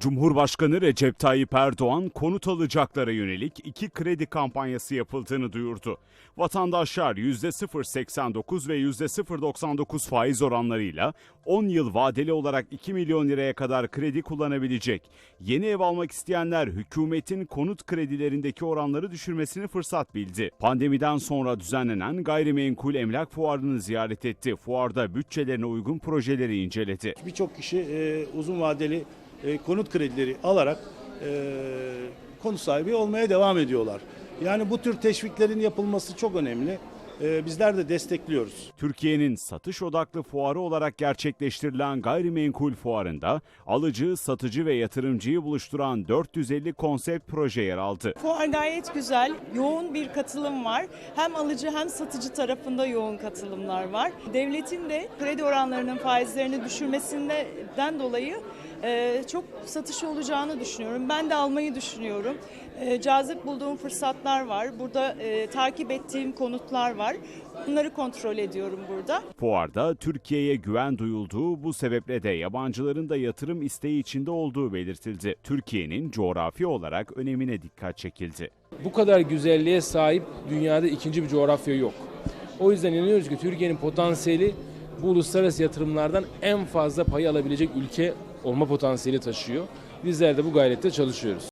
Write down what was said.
Cumhurbaşkanı Recep Tayyip Erdoğan konut alacaklara yönelik iki kredi kampanyası yapıldığını duyurdu. Vatandaşlar %0.89 ve %0.99 faiz oranlarıyla 10 yıl vadeli olarak 2 milyon liraya kadar kredi kullanabilecek. Yeni ev almak isteyenler hükümetin konut kredilerindeki oranları düşürmesini fırsat bildi. Pandemiden sonra düzenlenen gayrimenkul emlak fuarını ziyaret etti. Fuarda bütçelerine uygun projeleri inceledi. Birçok kişi e, uzun vadeli e, konut kredileri alarak e, konut sahibi olmaya devam ediyorlar. Yani bu tür teşviklerin yapılması çok önemli. E, bizler de destekliyoruz. Türkiye'nin satış odaklı fuarı olarak gerçekleştirilen gayrimenkul fuarında alıcı, satıcı ve yatırımcıyı buluşturan 450 konsept proje yer aldı. Fuar gayet güzel. Yoğun bir katılım var. Hem alıcı hem satıcı tarafında yoğun katılımlar var. Devletin de kredi oranlarının faizlerini düşürmesinden dolayı e, çok satış olacağını düşünüyorum. Ben de almayı düşünüyorum. E, cazip bulduğum fırsatlar var. Burada e, takip ettiğim konutlar var. Bunları kontrol ediyorum burada. Fuarda Türkiye'ye güven duyulduğu bu sebeple de yabancıların da yatırım isteği içinde olduğu belirtildi. Türkiye'nin coğrafi olarak önemine dikkat çekildi. Bu kadar güzelliğe sahip dünyada ikinci bir coğrafya yok. O yüzden inanıyoruz ki Türkiye'nin potansiyeli bu uluslararası yatırımlardan en fazla pay alabilecek ülke olma potansiyeli taşıyor. Bizler de bu gayrette çalışıyoruz.